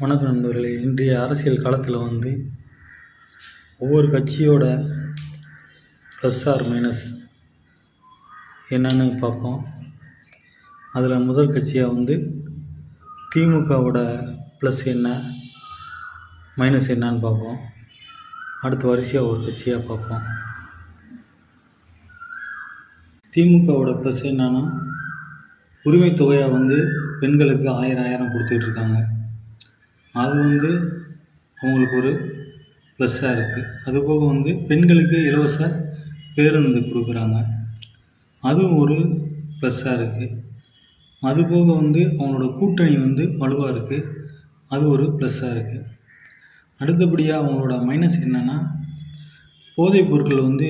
வணக்கம் நண்பர்களே. இன்றைய அரசியல் காலத்தில் வந்து ஒவ்வொரு கட்சியோட ப்ளஸ் ஆர் மைனஸ் என்னன்னு பார்ப்போம். அதில் முதல் கட்சியாக வந்து திமுகவோட ப்ளஸ் என்ன மைனஸ் என்னன்னு பார்ப்போம். அடுத்த வரிசையாக ஒரு கட்சியாக பார்ப்போம். திமுகவோட ப்ளஸ் என்னன்னா உரிமை தொகையாக வந்து பெண்களுக்கு ஆயிரம் ஆயிரம் கொடுத்துட்ருக்காங்க இருக்காங்க. அது வந்து அவங்களுக்கு ஒரு ப்ளஸ்ஸாக இருக்குது அதுபோக வந்து பெண்களுக்கு இலவச பேருந்து கொடுக்குறாங்க. அதுவும் ஒரு ப்ளஸ்ஸாக இருக்குது அதுபோக வந்து அவங்களோட கூட்டணி வந்து வலுவாக இருக்குது அது ஒரு ப்ளஸ்ஸாக இருக்குது அடுத்தபடியாக அவங்களோட மைனஸ் என்னென்னா போதைப் பொருட்கள் வந்து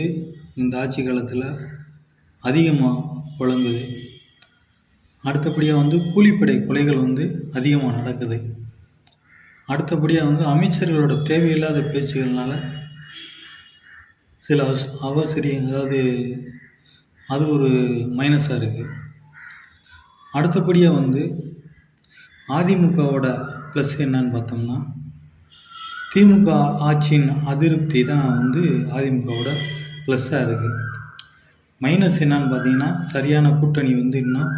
இந்த ஆட்சி காலத்தில் அதிகமாக புழங்குது அடுத்தபடியாக வந்து கூலிப்படை கொலைகள் வந்து அதிகமாக நடக்குது. அடுத்தபடியாக வந்து அமைச்சர்களோட தேவையில்லாத பேச்சுகள்னால சில அவஸ் அவசரியம் அதாவது அது ஒரு மைனஸாக இருக்குது அடுத்தபடியாக வந்து அதிமுகவோட ப்ளஸ் என்னன்னு பார்த்தோம்னா திமுக ஆட்சியின் அதிருப்தி தான் வந்து அதிமுகவோட ப்ளஸ்ஸாக இருக்குது மைனஸ் என்னன்னு பார்த்தீங்கன்னா சரியான கூட்டணி வந்து இன்னும்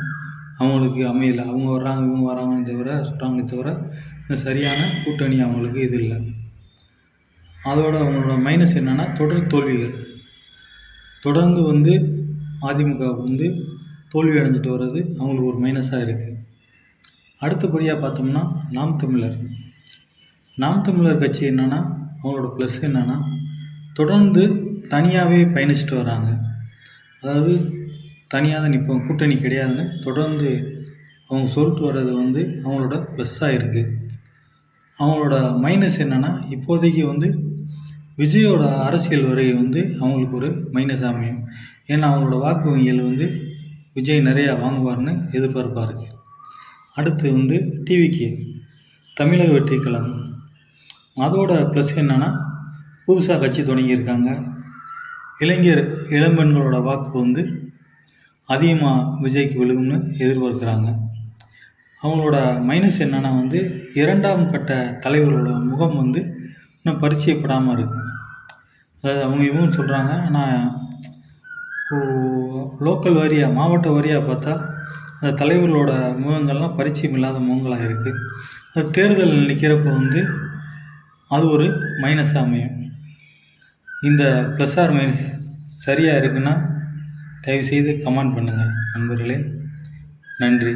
அவங்களுக்கு அமையலை. அவங்க வர்றாங்க இவங்க வராங்கன்னு தவிர சொல்கிறாங்களே தவிர சரியான கூட்டணி அவங்களுக்கு இது இல்லை. அதோட அவங்களோட மைனஸ் என்னென்னா தொடர் தோல்விகள். தொடர்ந்து வந்து அதிமுக வந்து தோல்வி அடைஞ்சிட்டு வர்றது அவங்களுக்கு ஒரு மைனஸாக இருக்குது அடுத்தபடியாக பார்த்தோம்னா நாம் தமிழர். நாம் தமிழர் கட்சி என்னென்னா அவங்களோட ப்ளஸ் என்னென்னா தொடர்ந்து தனியாகவே பயணிச்சுட்டு வராங்க அதாவது தனியாக தான் நிற்போம் கூட்டணி கிடையாதுன்னு தொடர்ந்து அவங்க சொல்லிட்டு வர்றது வந்து அவங்களோட ப்ளஸ்ஸாக இருக்குது அவங்களோட மைனஸ் என்னென்னா இப்போதைக்கு வந்து விஜயோட அரசியல் வரை வந்து அவங்களுக்கு ஒரு மைனஸ் அமையும். ஏன்னா அவங்களோட வாக்கு வங்கிகள் வந்து விஜய் நிறையா வாங்குவார்னு எதிர்பார்ப்பாக இருக்குது அடுத்து வந்து டிவிக்கு தமிழக வெற்றி கழகம். அதோட ப்ளஸ் என்னென்னா புதுசாக கட்சி தொடங்கியிருக்காங்க. இளைஞர் இளம்பெண்களோட வாக்கு வந்து அதிகமாக விஜய்க்கு விழுகும்னு எதிர்பார்க்குறாங்க. அவங்களோட மைனஸ் என்னென்னா வந்து இரண்டாம் கட்ட தலைவர்களோட முகம் வந்து இன்னும் பரிச்சயப்படாமல் இருக்குது அதாவது அவங்க இவங்க சொல்கிறாங்க ஆனால் லோக்கல் வாரியாக மாவட்ட வாரியாக பார்த்தா அந்த தலைவர்களோட முகங்கள்லாம் பரிச்சயம் இல்லாத முகங்களாக இருக்குது அது தேர்தல் நிற்கிறப்போ வந்து அது ஒரு மைனஸாக அமையும். இந்த ப்ளஸ் ஆர் மைனஸ் சரியாக இருக்குன்னா தயவுசெய்து கமெண்ட் பண்ணுங்கள் நண்பர்களே. நன்றி.